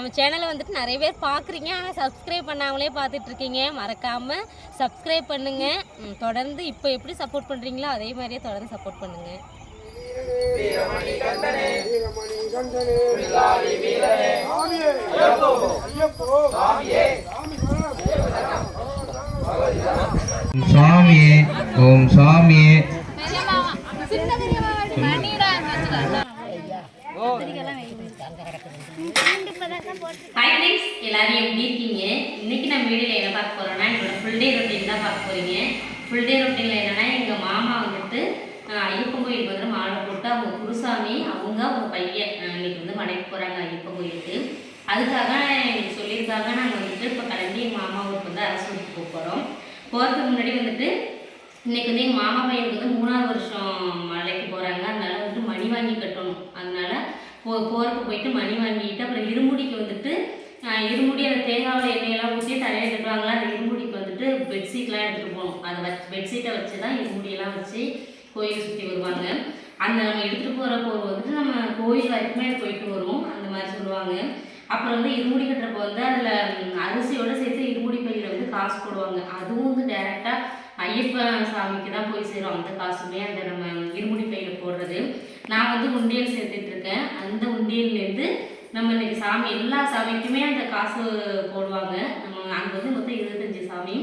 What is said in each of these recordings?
நம்ம சேனலை வந்துட்டு நிறைய பேர் பார்க்குறீங்க ஆனால் சப்ஸ்கிரைப் பண்ணாமலே பார்த்துட்ருக்கீங்க மறக்காமல் சப்ஸ்கிரைப் பண்ணுங்கள் தொடர்ந்து இப்போ எப்படி சப்போர்ட் பண்ணுறீங்களோ அதே மாதிரியே தொடர்ந்து சப்போர்ட் பண்ணுங்கள் சாமியே ஓம் சாமியே. ஹாய் ஃப்ரெண்ட்ஸ் எல்லாரும் எப்படி இருக்கீங்க? இன்னைக்கு நம்ம வீடியோவில் என்ன பார்க்க போறோம்னா என்னோட ஃபுல் டே ரொட்டீன் தான் பார்க்க போகிறீங்க ஃபுல் டே ரொட்டீனில் என்னென்னா எங்கள் மாமா வந்துட்டு ஐயப்பன் கோயிலுக்கு வந்து மாலை போட்டு அவங்க குருசாமி அவங்க அவங்க பையன் இன்னைக்கு வந்து மலைக்கு போகிறாங்க ஐயப்பன் கோயிலுக்கு. அதுக்காக எங்களுக்கு சொல்லியிருக்காங்க. நாங்கள் வந்துட்டு இப்போ கிளம்பி எங்கள் மாமா ஊருக்கு வந்து அரசு ஊருக்கு போக போகிறோம் போகிறதுக்கு முன்னாடி வந்துட்டு இன்னைக்கு வந்து எங்கள் மாமா பையனுக்கு வந்து மூணாவது வருஷம் மலைக்கு போகிறாங்க அதனால வந்துட்டு மணி வாங்கி கட்டணும். அதனால போ போருக்கு போயிட்டு மணி வாங்கிட்டு அப்புறம் இருமுடிக்கு வந்துட்டு இருமுடி அந்த தேங்காவில் எண்ணெயெல்லாம் ஊற்றி தலையில் எடுத்துருவாங்களா அந்த இருமுடிக்கு வந்துட்டு பெட்ஷீட்லாம் எடுத்துகிட்டு போகணும். அதை வச்சு பெட்ஷீட்டை வச்சு தான் இருமுடியெல்லாம் வச்சு கோயில் சுற்றி வருவாங்க. அந்த நம்ம எடுத்துகிட்டு போகிற போர் வந்துட்டு நம்ம கோயில் வரைக்குமே போயிட்டு வருவோம் அந்த மாதிரி சொல்லுவாங்க. அப்புறம் வந்து இருமுடி கட்டுறப்போ வந்து அதில் அரிசியோடு சேர்த்து இருமுடி பையில் வந்து காசு போடுவாங்க. அதுவும் வந்து டேரெக்டாக ஐயப்பன் சாமிக்கு தான் போய் சேரும். அந்த காசுமே அந்த நம்ம இருமுடி பையில் போடுறது. நான் வந்து உண்டியல் சேர்த்துட்டு இருக்கேன் அந்த உண்டியல்லேருந்து நம்ம இன்னைக்கு சாமி எல்லா சாமிக்குமே அந்த காசு போடுவாங்க. நம்ம அங்கே வந்து மொத்தம் இருபத்தஞ்சி சாமி.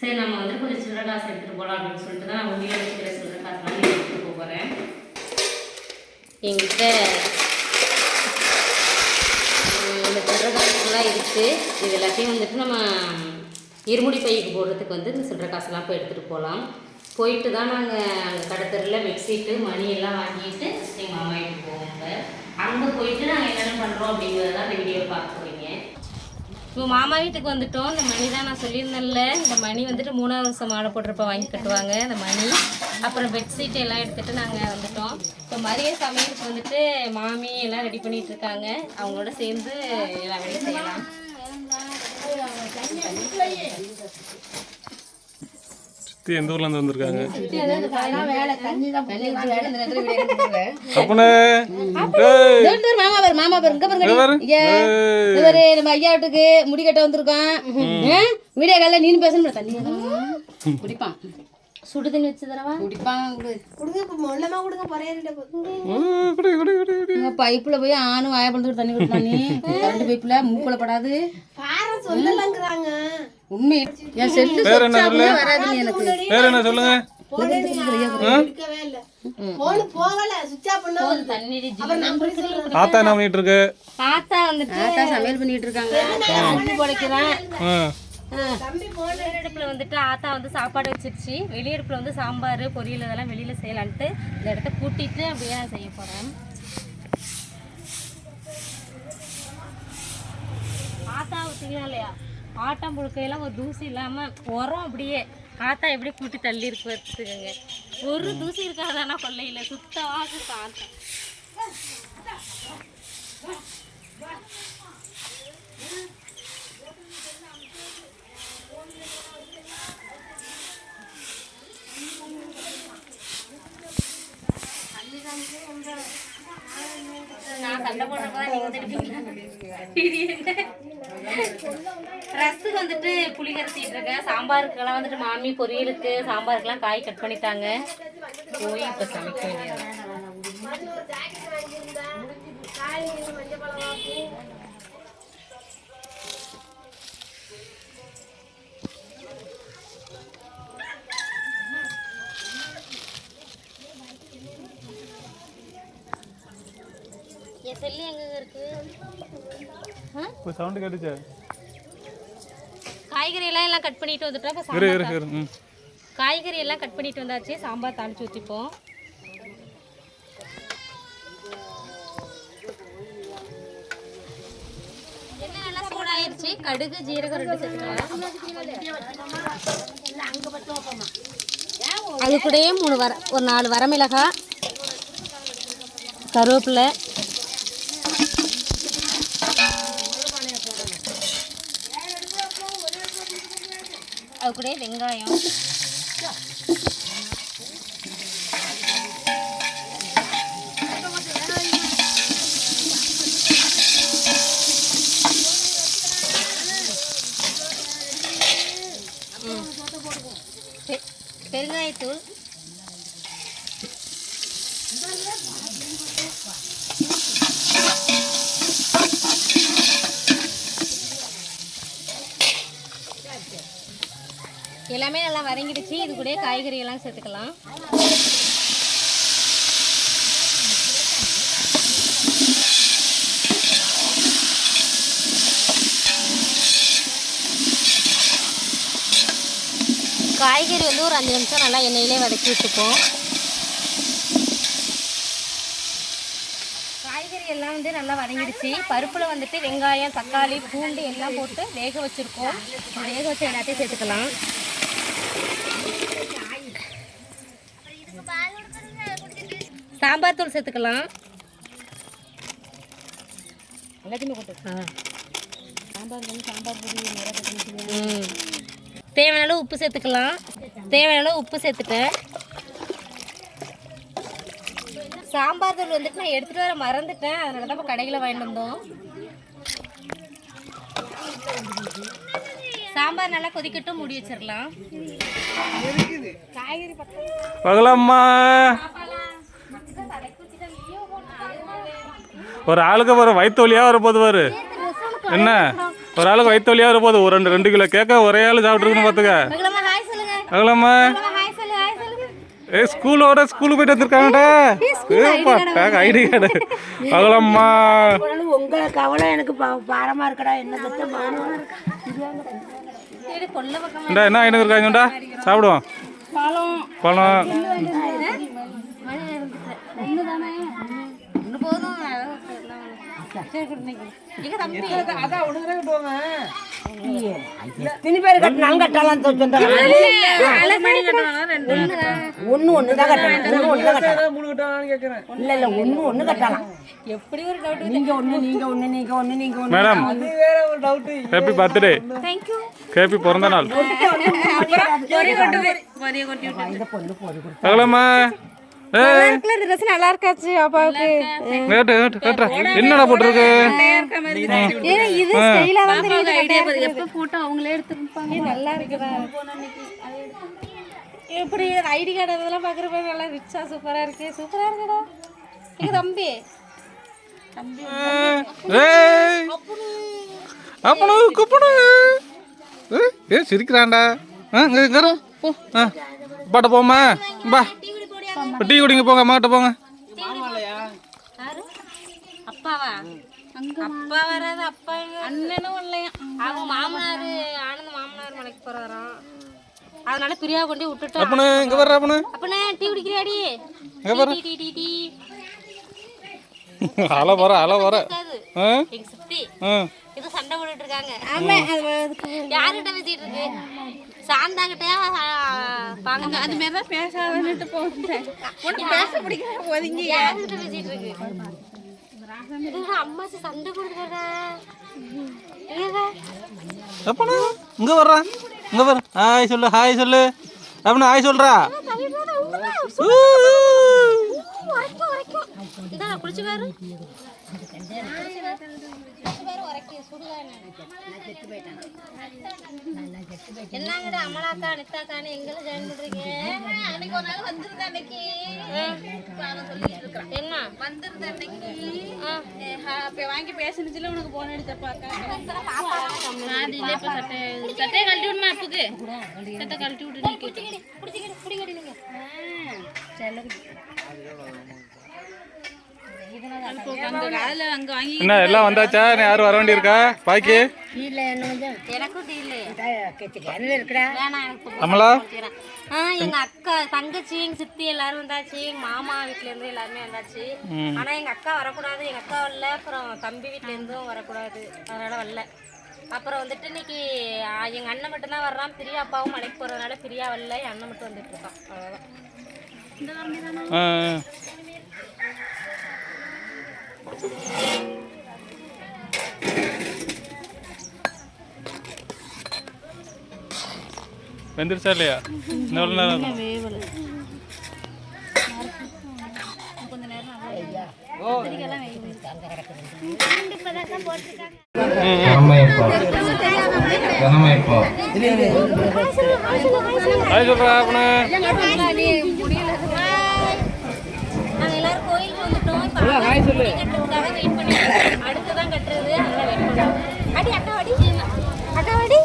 சரி நம்ம வந்து கொஞ்சம் சில்லற காசு எடுத்துகிட்டு போகலாம் அப்படின்னு சொல்லிட்டு தான் நான் உண்டியல் வச்சுக்கிற சில்லற காசுலாம் எடுத்துகிட்டு போக போகிறேன் எங்கிட்ட இந்த சில்லற காசுலாம் இருக்குது இது எல்லாத்தையும் வந்துட்டு நம்ம இருமுடி பைக்கு போடுறதுக்கு வந்து இந்த சில்லற காசுலாம் போய் எடுத்துகிட்டு போகலாம் போயிட்டு தான் நாங்கள் அங்கே கடத்தரில் பெட்ஷீட்டு மணியெல்லாம் வாங்கிட்டு எங்கள் மாமா வீட்டுக்கு போவோங்க அங்கே போயிட்டு நாங்கள் என்னென்ன பண்ணுறோம் அப்படிங்கிறத அந்த வீடியோ பார்க்க போகிறீங்க இப்போ மாமா வீட்டுக்கு வந்துட்டோம். இந்த மணி தான் நான் சொல்லியிருந்தேன்ல. இந்த மணி வந்துட்டு மூணாவது வருஷம் மாலை போட்டிருப்ப வாங்கி கட்டுவாங்க இந்த மணி. அப்புறம் பெட்ஷீட் எல்லாம் எடுத்துகிட்டு நாங்கள் வந்துட்டோம். இப்போ மதிய சமையலுக்கு வந்துட்டு மாமி எல்லாம் ரெடி பண்ணிட்டு இருக்காங்க. அவங்களோட சேர்ந்து எல்லாம் வேலை செய்யலாம். சித்தி எந்த ஊர்ல இருந்து வந்திருக்காங்க? அப்பனே. பாரு மாமா பாரு. இங்க பாருங்க நம்ம ஐயா வீட்டுக்கு முடி கட்ட வந்திருக்கோம்? வீடியோ காலில் நீனு பேசணும் தண்ணி. குடிப்பான் சுடு தண்ணி வச்சு தரவா? குடிப்பான் குடு கொடுங்க இப்போ மொல்லமா கொடுங்க பறையிட்ட பைப்புல போய் ஆணும் வாய பழந்து தண்ணி குடிப்பான் நீ. கரண்ட் பைப்புல மூக்குல படாது. சொல்லலங்கிறாங்க. உண்மை. என் செல்லு வேற என்ன சொல்லு? வராது எனக்கு. வேற என்ன சொல்லுங்க? தாத்தா என்ன பண்ணிட்டு இருக்கு? பார்த்தா வந்துட்டு ஆத்தா சமையல் பண்ணிட்டு இருக்காங்க. தண்ணி வெளியடுப்புல வந்துட்டு ஆத்தா வந்து சாப்பாடு வச்சிருச்சு. வெளியடுப்புல வந்து சாம்பார் பொரியல் இதெல்லாம் வெளியில செய்யலான்ட்டு இந்த இடத்த கூட்டிட்டு அப்படியே நான் செய்ய போறேன். ஆத்தா ஊற்றிக்கலாம் இல்லையா? ஆட்டம் புழுக்கையெல்லாம் ஒரு தூசி இல்லாம உரம் அப்படியே ஆத்தா எப்படி கூட்டி தள்ளி இருக்கு வச்சுக்கோங்க ஒரு தூசி இருக்காதானா கொல்லையில சுத்தமாக இருக்கு ஆத்தா. நான் சண்டை போடுறப்பதான் நீங்க ரசத்துக்கு வந்துட்டு புளி கரைச்சிட்டு இருக்கேன் சாம்பாருக்கெல்லாம் வந்துட்டு மாமி பொரியலுக்கு சாம்பாருக்கெல்லாம் காய் கட் பண்ணிட்டாங்க. போய் இப்போ சமைக்க வேண்டியது செல்லு எங்க இருக்கு? இப்போ சவுண்டு கேட்டுச்சா. காய்கறி எல்லாம் எல்லாம் கட் பண்ணிட்டு வந்துட்டோம். காய்கறி எல்லாம் கட் பண்ணிட்டு வந்தாச்சு. சாம்பார் தாளிச்சு ஊற்றிப்போம் சூடாயிருச்சு கடுகு ஜீரகம் ரெண்டு சேர்த்துக்கலாம். அது கூடயே மூணு வர ஒரு நாலு வரமிளகாய் கருவேப்பிலை அது கூட வெங்காயம். எல்லாமே நல்லா வதங்கிடுச்சு. இது கூட காய்கறி எல்லாம் சேர்த்துக்கலாம். காய்கறி வந்து ஒரு அஞ்சு நிமிஷம் நல்லா எண்ணெயிலே வதக்கி விட்டுப்போம். காய்கறி எல்லாம் வந்து நல்லா வதங்கிடுச்சு. பருப்பில் வந்துட்டு வெங்காயம் தக்காளி பூண்டு எல்லாம் போட்டு வேக வச்சுருக்கோம். வேக வச்ச எல்லாத்தையும் சேர்த்துக்கலாம். சாம்பார் தூள் சேர்த்துக்கலாம். எல்லாத்தையுமே போட்டு சாம்பார் வந்து சாம்பார் பொடி ம். தேவையான அளவு உப்பு சேர்த்துக்கலாம். தேவையான அளவு உப்பு சேர்த்துட்டேன். சாம்பார் தூள் வந்துட்டு நான் எடுத்துகிட்டு வர மறந்துட்டேன். அதனால தான் இப்போ கடையில் வாங்கிட்டு வந்தோம். சாம்பார் நல்லா கொதிக்கட்டும் மூடி வச்சிடலாம். பகலம்மா. ஒரு ஆளுக்கு ஒரு வயிற்று வலியா வரப்போது பாரு என்ன ஒரு ஆளுக்கு வயிற்று வலியா வரப்போகுது ஒரு ரெண்டு ரெண்டு கிலோ கேட்க ஒரே ஆள் சாப்பிட்ருக்குன்னு பார்த்துக்க மகளம்மா ஹாய் சொல்லுங்க பகலம்மா மகளம்மா ஹாய் சொல்லு ஹாய் சொல்லுங்க ஏ ஸ்கூலோட ஸ்கூலுக்கு போயிட்டு வந்திருக்காங்கடா ஏப்பா ஐடி கார்டு பகலம்மா உங்க கவலை எனக்கு பாரமா இருக்கடா என்ன என்ன ஐநூறு இருக்காங்கடா சாப்பிடுவோம் பழம் எத்தனை பேர் கட்டினாலும் கட்டலாம் தான் தான் இல்ல இல்ல கட்டலாம் எப்படி ஒரு டவுட் நீங்க ஒண்ணு நீங்க ஒண்ணு நீங்க ஒண்ணு நீங்க madam happy birthday thank you happy பிறந்த நாள். ட்ரெஸ் நல்லா இருக்காச்சு அப்பாவுக்கு கேட்டு கேட்டு கேட்டுறா. என்னடா போட்டிருக்கு? இது ஸ்டைலா தான் தெரியுது ஐடியா எப்ப போட்டோ அவங்களே எடுத்துருப்பாங்க. நல்லா இருக்குதா எப்படி ஐடி கார்டு அதெல்லாம் பாக்குறப்ப நல்லா ரிச்சா சூப்பரா இருக்கு. சூப்பரா இருக்குடா. எங்க தம்பி. ஏய். அப்பனு. குப்பனு. ஏ சிரிக்கிறான்டா. ஆ இங்க பாட்ட போமா பா டீ குடிங்க போங்க அம்மாட்ட போங்க. யாரு? அப்பாவா? அப்பா வராது அப்பா அண்ணனும் இல்லையா? அவங்க மாமனார் ஆனந்த மாமனார் மலைக்கு போறாராம். அதனால பிரியா கொண்டு விட்டுட்டோம். அப்பனு இங்க வர்ற அப்பனு. அப்பனே டீ குடிக்கிறியாடி? இங்க பாரு. டீ டீ டீ அலை வர அலை வர. எங்க சித்தி ஆ? இது சண்டை போட்டுட்டு இருக்காங்க. யாருகிட்ட பேசிட்டு இருக்கு? சாந்தாங்கிட்டயா பாங்க அது மாதிரி தான் பேசாதன்னுட்டு போட்டேன் உனக்கு பேச பிடிக்காத ஒதுங்கி பேசிட்டு இருக்கு. அம்மாச்சி சண்டை அப்பனு இங்க வர்றா. இங்க வர ஹாய் சொல்லு ஹாய் சொல்லு. அப்பனு ஹாய் சொல்றா. குளிச்சு என்னங்கடா அமலாக்கா நித்தாக்கான்னு எங்களை ஜாயின் பண்றீங்க? அன்னைக்கு ஒரு நாள் வந்திருந்த அன்னைக்கு. என்ன? அன்னைக்கு. வாங்கி பேசுனுச்சுல உனக்கு போன் அடிச்சப்பாக்கா மாதிரிலே இப்ப சட்டை சட்டையை கழட்டி விடணும் அப்புக்கு? சட்டை கழட்டி விட்டு என்ன எல்லாம் வந்தாச்சா? நீ யாரும் வர வேண்டியிருக்கா? பாக்கி? அமலா? எங்க அக்கா தங்கச்சி எங்க சித்தி எல்லாரும் வந்தாச்சு. எங்க மாமா வீட்ல இருந்து எல்லாருமே வந்தாச்சு. ஆனா எங்க அக்கா வரக்கூடாது. எங்க அக்கா வரல அப்புறம் தம்பி வீட்ல இருந்தும் வரக்கூடாது. அதனால வரல. அப்புறம் வந்துட்டு இன்னைக்கு ஆ, எங்க அண்ணன் மட்டும் தான் வர்றான். பிரியா அப்பாவும் மலைக்கு போறதுனால பிரியா வரல. என் அண்ணன் மட்டும் வந்துட்டு இருக்கான். ஆ. வெந்துருச்சா இல்லையா? கொஞ்ச நேரம் கனமையப்பா கனமையப்பா அது சொல்கிறா அப்பனு நாங்க எல்லாரும் இப்போ முடி கட்டுறதுக்காக வெயிட் அடுத்து தான் கட்டுறது. அதனால வெயிட் பண்ணுறோம் அடி அக்கா அடி. அக்கா அடி.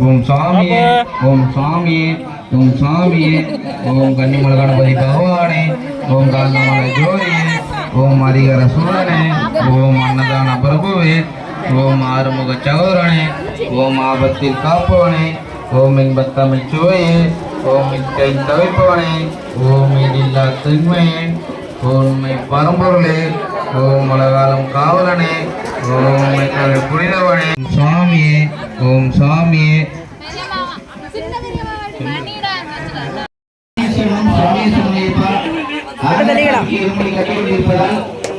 ஓம் சாமியே ஓம் சாமியே ஓம் சாமியே ஓம் கன்னிமல கணபதி பகவானே ஓம் காந்தமல ஜோதியே ஓம் அதிகர சூரனே ஓம் அன்னதான பிரபுவே ஓம் ஆறுமுக சகோதரனே ஓம் ஆபத்தில் காப்பவனே ஓம் இன்பத்தமிழ் சுவையே ஓம் இட்டை தவிப்பவனே ஓம் இடில்லா திண்மையே ஓம்மை பரம்பொருளே ஓம் உலகாலம் காவலனே ஓம் எங்கள் புனிதவனே சாமியே ஓம் சாமியே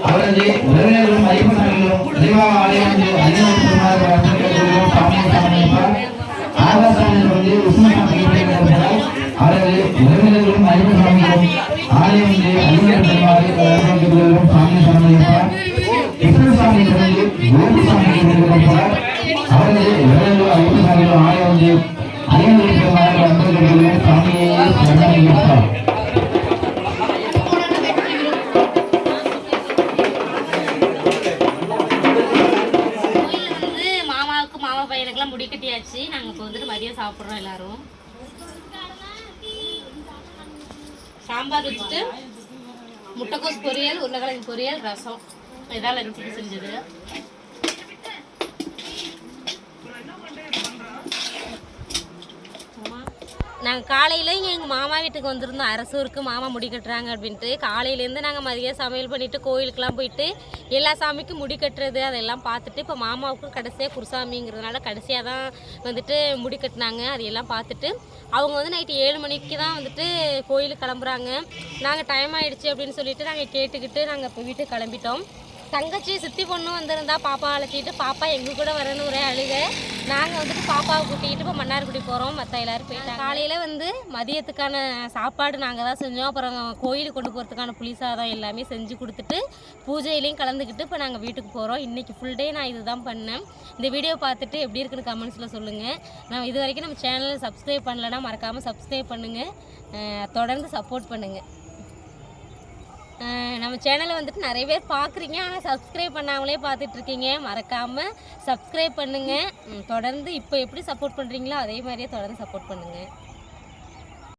அவரது உறவினர்களும் அறிமுகங்களும் நிறைவாக ஆலயம் ஆகாசாமியில் வந்து உஸ்மான் அவரது உறவினர்களும் அறிமுகங்களும் ஆலயம் வந்து அறிமுகம் சாமி சரணம் வந்து சாம்பார் வச்சுட்டு முட்டைக்கோஸ் பொரியல் உருளைக்கிழங்கு பொரியல் ரசம். இதான் லஞ்சுக்கு செஞ்சது. நாங்கள் காலையில் இங்கே எங்கள் மாமா வீட்டுக்கு வந்திருந்தோம். அரசூருக்கு மாமா முடி கட்டுறாங்க அப்படின்ட்டு. காலையிலேருந்து நாங்கள் மதியம் சமையல் பண்ணிவிட்டு கோயிலுக்கெலாம் போயிட்டு எல்லா சாமிக்கும் முடி கட்டுறது அதெல்லாம் பார்த்துட்டு இப்போ மாமாவுக்கும் கடைசியாக குருசாமிங்கிறதுனால கடைசியாக தான் வந்துட்டு முடி கட்டினாங்க. அதையெல்லாம் பார்த்துட்டு அவங்க வந்து நைட்டு ஏழு மணிக்கு தான் வந்துட்டு கோயிலுக்கு கிளம்புறாங்க. நாங்கள் டைம் ஆகிடுச்சு அப்படின்னு சொல்லிட்டு நாங்கள் கேட்டுக்கிட்டு நாங்கள் இப்போ வீட்டுக்கு கிளம்பிட்டோம். தங்கச்சி சித்தி பொண்ணு வந்திருந்தா பாப்பா அழைச்சிட்டு பாப்பா எங்கள் கூட வரேன்னு ஒரே அழுக. நாங்கள் வந்துட்டு பாப்பாவை கூட்டிகிட்டு இப்போ மன்னார்குடி போகிறோம் மற்ற எல்லோரும் போயிட்டாங்க. காலையில் வந்து மதியத்துக்கான சாப்பாடு நாங்கள் தான் செஞ்சோம். அப்புறம் கோயிலுக்கு கொண்டு போகிறதுக்கான புளி சாதம் எல்லாமே செஞ்சு கொடுத்துட்டு பூஜையிலையும் கலந்துக்கிட்டு இப்போ நாங்கள் வீட்டுக்கு போகிறோம் இன்றைக்கி ஃபுல் டே நான் இதுதான் பண்ணேன். இந்த வீடியோ பார்த்துட்டு எப்படி இருக்குன்னு கமெண்ட்ஸில் சொல்லுங்கள் நான் இது வரைக்கும் நம்ம சேனலை சப்ஸ்கிரைப் பண்ணலைன்னா மறக்காமல் சப்ஸ்கிரைப் பண்ணுங்கள் தொடர்ந்து சப்போர்ட் பண்ணுங்கள் நம்ம சேனலை வந்துட்டு நிறைய பேர் பார்க்குறீங்க. ஆனால் சப்ஸ்கிரைப் பண்ணாமலே பார்த்துட்ருக்கீங்க. மறக்காமல் சப்ஸ்கிரைப் பண்ணுங்கள் தொடர்ந்து இப்போ எப்படி சப்போர்ட் பண்ணுறீங்களோ அதே மாதிரியே தொடர்ந்து சப்போர்ட் பண்ணுங்கள்